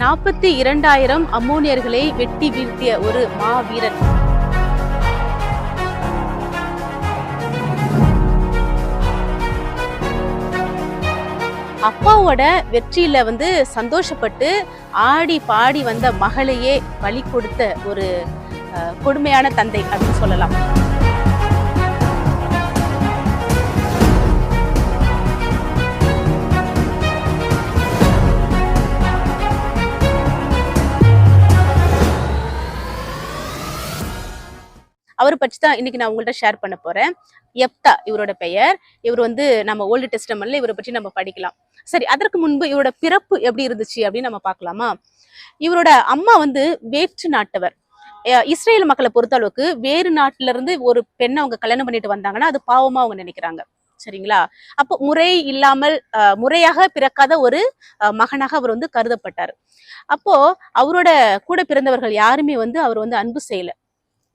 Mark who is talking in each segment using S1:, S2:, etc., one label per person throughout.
S1: நாற்பத்தி இரண்டாயிரம் அம்மோனியர்களை வெட்டி வீழ்த்திய ஒரு மாவீரன். அப்பாவோட வெற்றியில வந்து சந்தோஷப்பட்டு ஆடி பாடி வந்த மகளையே பலி கொடுத்த ஒரு கொடுமையான தந்தை அப்படின்னு சொல்லலாம். அவரை பற்றி தான் இன்னைக்கு நான் உங்கள்கிட்ட ஷேர் பண்ண போறேன். எப்தா இவரோட பெயர். இவர் வந்து நம்ம ஓல்டு டெஸ்டமெண்ட்ல இவரை பற்றி நம்ம படிக்கலாம். சரி அதற்கு முன்பு இவரோட பிறப்பு எப்படி இருந்துச்சு அப்படின்னு நம்ம பார்க்கலாமா? இவரோட அம்மா வந்து வேற்று நாட்டவர். இஸ்ரேல் மக்களை பொறுத்தளவுக்கு வேறு நாட்டுல இருந்து ஒரு பெண்ணை அவங்க கல்யாணம் பண்ணிட்டு வந்தாங்கன்னா அது பாவமா அவங்க நினைக்கிறாங்க. சரிங்களா? அப்போ முறை இல்லாமல் முறையாக பிறக்காத ஒரு அஹ், மகனாக அவர் வந்து கருதப்பட்டார். அப்போ அவரோட கூட பிறந்தவர்கள் யாருமே வந்து அவர் வந்து அன்பு செய்யல.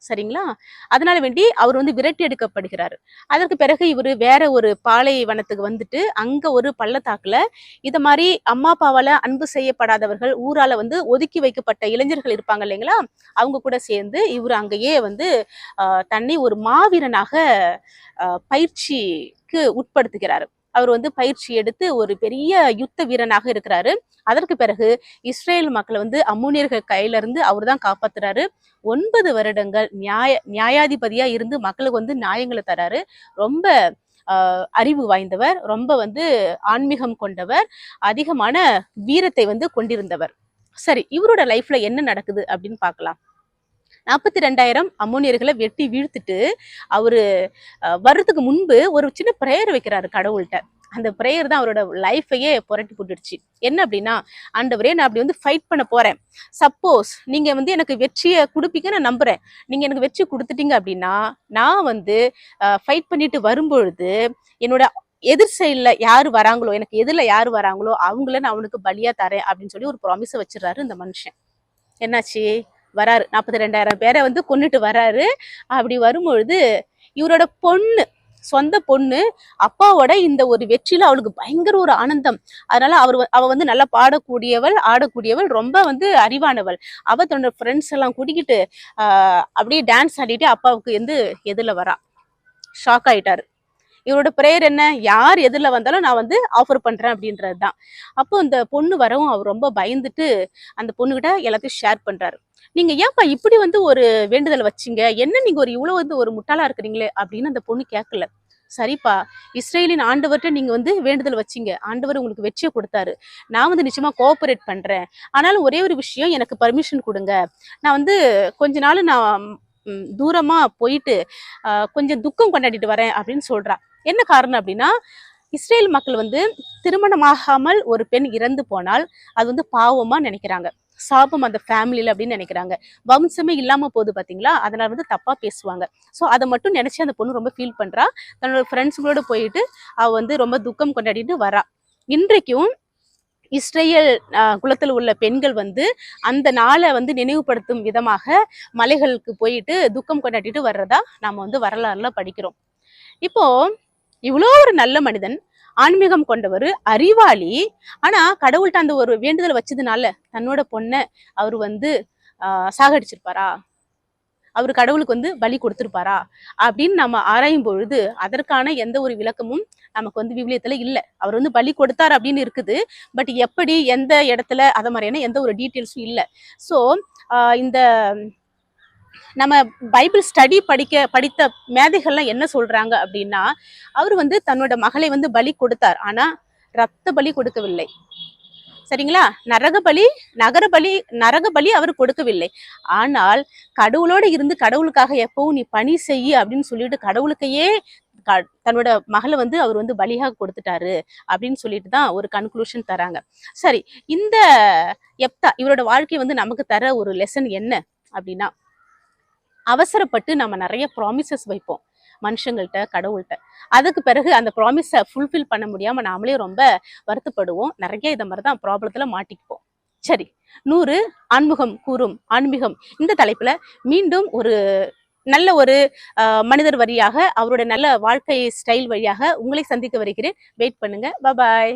S1: சரிங்களா? அதனால வேண்டி அவர் வந்து விரட்டி எடுக்கப்படுகிறார். அதற்கு பிறகு இவர் வேற ஒரு பாலைவனத்துக்கு வந்துட்டு அங்க ஒரு பள்ளத்தாக்குல இத மாதிரி அம்மா அப்பாவால அன்பு செய்யப்படாதவர்கள் ஊரால வந்து ஒதுக்கி வைக்கப்பட்ட இளைஞர்கள் இருப்பாங்க இல்லைங்களா? அவங்க கூட சேர்ந்து இவர் அங்கேயே வந்து தன்னை ஒரு மாவீரனாக பயிற்சிக்கு உட்படுத்துகிறார். அவர் வந்து பயிற்சி எடுத்து ஒரு பெரிய யுத்த வீரனாக இருக்கிறாரு. அதற்கு பிறகு இஸ்ரேல் மக்களை வந்து அம்மூனியர்கள் கையில இருந்து அவர் தான் காப்பாத்துறாரு. ஒன்பது வருடங்கள் நியாய நியாயாதிபதியா இருந்து மக்களுக்கு வந்து நியாயங்களை தராரு. ரொம்ப அறிவு வாய்ந்தவர் ரொம்ப வந்து ஆன்மீகம் கொண்டவர் அதிகமான வீரத்தை வந்து கொண்டிருந்தவர். சரி இவரோட லைஃப்ல என்ன நடக்குது அப்படின்னு பார்க்கலாம். நாற்பத்தி ரெண்டாயிரம் அம்மோனியர்களை வெட்டி வீழ்த்துட்டு அவரு வர்றதுக்கு முன்பு ஒரு சின்ன ப்ரேயர் வைக்கிறாரு கடவுள்கிட்ட. அந்த ப்ரேயர் தான் அவரோட லைஃபையே புரட்டி போட்டுடுச்சு. என்ன அப்படின்னா ஆண்டவரே நான் அப்படி வந்து ஃபைட் பண்ண போறேன். சப்போஸ் நீங்க வந்து எனக்கு வெற்றியை கொடுப்பீங்க நான் நம்புறேன். நீங்க எனக்கு வெற்றி கொடுத்துட்டீங்க அப்படின்னா நான் வந்து ஃபைட் பண்ணிட்டு வரும்பொழுது என்னோட எதிர் சைடில் யார் வராங்களோ எனக்கு எதிரில் யார் வராங்களோ அவங்கள நான் அவனுக்கு பலியா தரேன் அப்படின்னு சொல்லி ஒரு ப்ராமிஸை வச்சிடறாரு இந்த மனுஷன். என்னாச்சு? வராரு. நாற்பத்தி ரெண்டாயிரம் பேரை வந்து கொண்டுட்டு வராரு. அப்படி வரும்பொழுது இவரோட பொண்ணு சொந்த பொண்ணு அப்பாவோட இந்த ஒரு வெற்றியில அவளுக்கு பயங்கர ஒரு ஆனந்தம். அதனால அவர் அவ வந்து நல்லா பாடக்கூடியவள் ஆடக்கூடியவள் ரொம்ப வந்து அறிவானவள். அவ தன்னோட ஃப்ரெண்ட்ஸ் எல்லாம் கூட்டிக்கிட்டு அப்படியே டான்ஸ் ஆடிட்டு அப்பாவுக்கு வந்து எதில் வரா. ஷாக் ஆயிட்டாரு. இவரோட ப்ரேயர் என்ன? யார் எதிரில் வந்தாலும் நான் வந்து ஆஃபர் பண்ணுறேன் அப்படின்றது தான் அப்போ அந்த பொண்ணு வரவும் அவர் ரொம்ப பயந்துட்டு அந்த பொண்ணுகிட்ட எல்லாத்தையும் ஷேர் பண்ணுறாரு நீங்க ஏன்பா இப்படி வந்து ஒரு வேண்டுதல் வச்சீங்க? என்ன நீங்க ஒரு இவ்வளவு வந்து ஒரு முட்டாளா இருக்கிறீங்களே? அப்படின்னு அந்த பொண்ணு கேட்கல சரிப்பா இஸ்ரேலின் ஆண்டவர்கிட்ட நீங்க வந்து வேண்டுதல் வச்சீங்க. ஆண்டவர் உங்களுக்கு வெற்றியை கொடுத்தாரு. நான் வந்து நிச்சயமா கோஆபரேட் பண்றேன். ஆனாலும் ஒரே ஒரு விஷயம் எனக்கு பர்மிஷன் கொடுங்க. நான் வந்து கொஞ்ச நாள் நான் தூரமா போயிட்டு கொஞ்சம் துக்கம் கொண்டாடிட்டு வரேன் அப்படின்னு சொல்றா. என்ன காரணம் அப்படின்னா இஸ்ரேல் மக்கள் வந்து திருமணமாகாமல் ஒரு பெண் இறந்து போனால் அது வந்து பாவமாக நினைக்கிறாங்க. சாபம் அந்த ஃபேமிலியில் அப்படின்னு நினைக்கிறாங்க. வம்சமே இல்லாமல் போகுது பார்த்தீங்களா அதனால் வந்து தப்பாக பேசுவாங்க. ஸோ அதை மட்டும் நினச்சி அந்த பொண்ணு ரொம்ப ஃபீல் பண்ணுறா தன்னோட ஃப்ரெண்ட்ஸுங்களோட போயிட்டு அவள் வந்து ரொம்ப துக்கம் கொண்டாடிட்டு வரா. இன்றைக்கும் இஸ்ரேல் குலத்தில் உள்ள பெண்கள் வந்து அந்த நாளை வந்து நினைவுபடுத்தும் விதமாக மலைகளுக்கு போயிட்டு துக்கம் கொண்டாடிட்டு வர்றதா நாம் வந்து வரலாறுல படிக்கிறோம். இப்போது இவ்வளோ ஒரு நல்ல மனிதன் ஆன்மீகம் கொண்டவர் அறிவாளி. ஆனா கடவுள்கிட்ட அந்த ஒரு வேண்டுதல் வச்சதுனால தன்னோட பொண்ணை அவர் வந்து சாகடிச்சிருப்பாரா? அவர் கடவுளுக்கு வந்து பலி கொடுத்துருப்பாரா? அப்படின்னு நம்ம ஆராயும் பொழுது அதற்கான எந்த ஒரு விளக்கமும் நமக்கு வந்து விவிலியத்துல இல்லை. அவர் வந்து பலி கொடுத்தார் அப்படின்னு இருக்குது. பட் எப்படி எந்த இடத்துல அதை மாதிரியான எந்த ஒரு டீட்டெயில்ஸும் இல்லை. ஸோ இந்த நம்ம பைபிள் ஸ்டடி படிக்க படித்த மேதைகள்லாம் என்ன சொல்றாங்க அப்படின்னா அவர் வந்து தன்னோட மகளை வந்து பலி கொடுத்தார். ஆனா ரத்த பலி கொடுக்கவில்லை. சரிங்களா? நரக பலி நகர பலி நரக பலி அவர் கொடுக்கவில்லை. ஆனால் கடவுளோட இருந்து கடவுளுக்காக எப்பவும் நீ பணி செய்ய அப்படின்னு சொல்லிட்டு கடவுளுக்கையே க- தன்னோட மகளை வந்து அவர் வந்து பலியாக கொடுத்துட்டாரு அப்படின்னு சொல்லிட்டு தான் ஒரு கன்க்ளூஷன் தராங்க. சரி இந்த எப்தா இவரோட வாழ்க்கை வந்து நமக்கு தர ஒரு லெசன் என்ன அப்படின்னா அவசரப்பட்டு நம்ம நிறைய ப்ராமிசஸ் வைப்போம். மனுஷங்கள்ட்ட கடவுள்கிட்ட. அதுக்கு பிறகு அந்த ப்ராமிஸை ஃபுல்ஃபில் பண்ண முடியாமல் நாமளே ரொம்ப வருத்தப்படுவோம். நிறைய இதை மாதிரி தான் ப்ராப்ளத்துல மாட்டிக்குவோம். சரி. நூறு ஆன்முகம் கூறும் ஆன்மீகம் இந்த தலைப்புல மீண்டும் ஒரு நல்ல ஒரு மனிதர் வழியாக அவருடைய நல்ல வாழ்க்கை ஸ்டைல் வழியாக உங்களை சந்திக்க வருகிறேன். வெயிட் பண்ணுங்க. பாய்